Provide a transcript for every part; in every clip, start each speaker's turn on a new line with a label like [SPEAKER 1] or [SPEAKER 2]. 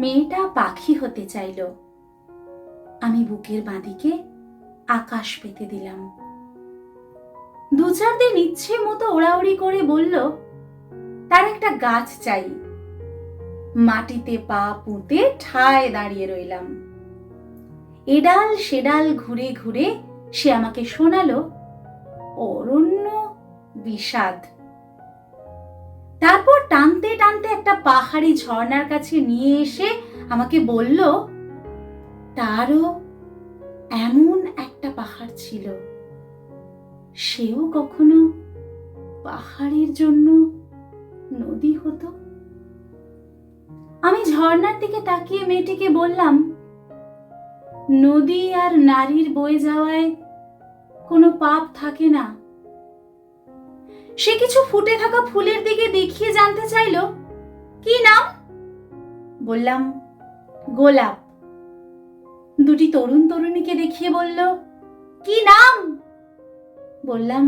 [SPEAKER 1] মেয়েটা পাখি হতে চাইল। আমি বুকের বাঁদিকে আকাশ পেতে দিলাম। দু চার দিন ইচ্ছে মতো ওড়াউড়ি করে বলল, তার একটা গাছ চাই। মাটিতে পা পুঁতে ঠায় দাঁড়িয়ে রইলাম। এডাল সেডাল ঘুরে ঘুরে সে আমাকে শোনালো, অরণ্য বিষাদ। তারপর টানতে টানতে একটা পাহাড়ি ঝর্ণার কাছে নিয়ে এসে আমাকে বলল, তারও এমন একটা পাহাড় ছিল। সেও কখনো পাহাড়ের জন্য নদী হতো? আমি ঝর্ণার দিকে তাকিয়ে মেয়েটিকে বললাম, নদী আর নারীর বয়ে যাওয়ায় কোনো পাপ থাকে না। সে কিছু ফুটে থাকা ফুলের দিকে দেখিয়ে জানতে চাইল, কি নাম? বললাম, গোলাপ। দুটি তরুণ তরুণীকে দেখিয়ে বলল, কি নাম? বললাম,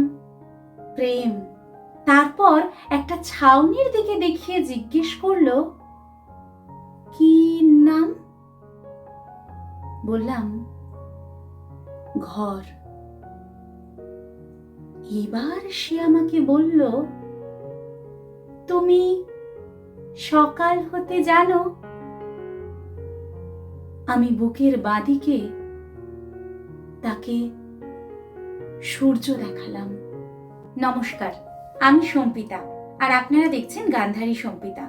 [SPEAKER 1] প্রেম। তারপর একটা ছাউনির দিকে দেখিয়ে জিজ্ঞেস করল, কি নাম? বললাম, ঘর। এবার সে আমাকে বলল, তুমি সকাল হতে জানো, আমি বুকের বাদিকে তাকে সূর্য দেখালাম। নমস্কার, আমি সম্পিতা, আর আপনারা দেখছেন গান্ধারী সম্পিতা।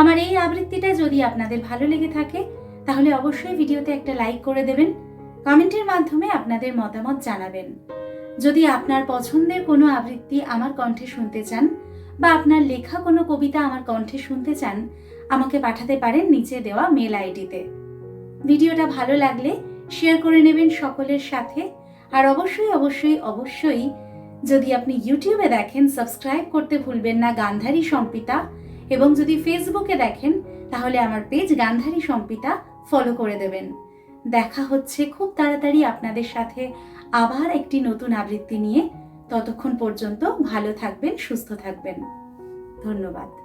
[SPEAKER 1] আমার এই আবৃত্তিটা যদি আপনাদের ভালো লেগে থাকে, তাহলে অবশ্যই ভিডিওতে একটা লাইক করে দেবেন, কমেন্টের মাধ্যমে আপনাদের মতামত জানাবেন। যদি আপনার পছন্দের কোনো আবৃত্তি আমার কণ্ঠে শুনতে চান বা আপনার লেখা কোনো কবিতা আমার কণ্ঠে শুনতে চান, আমাকে পাঠাতে পারেন নিচে দেওয়া মেল আইডিতে। ভিডিওটা ভালো লাগলে শেয়ার করে নেবেন সকলের সাথে আর অবশ্যই অবশ্যই অবশ্যই যদি আপনি ইউটিউবে দেখেন, সাবস্ক্রাইব করতে ভুলবেন না গান্ধারী সম্পিতা এবং যদি ফেসবুকে দেখেন, তাহলে আমার পেজ গান্ধারী সম্পিতা ফলো করে দেবেন। দেখা হচ্ছে খুব তাড়াতাড়ি আপনাদের সাথে আবার একটি নতুন আবৃত্তি নিয়ে ততক্ষণ পর্যন্ত ভালো থাকবেন সুস্থ থাকবেন। ধন্যবাদ।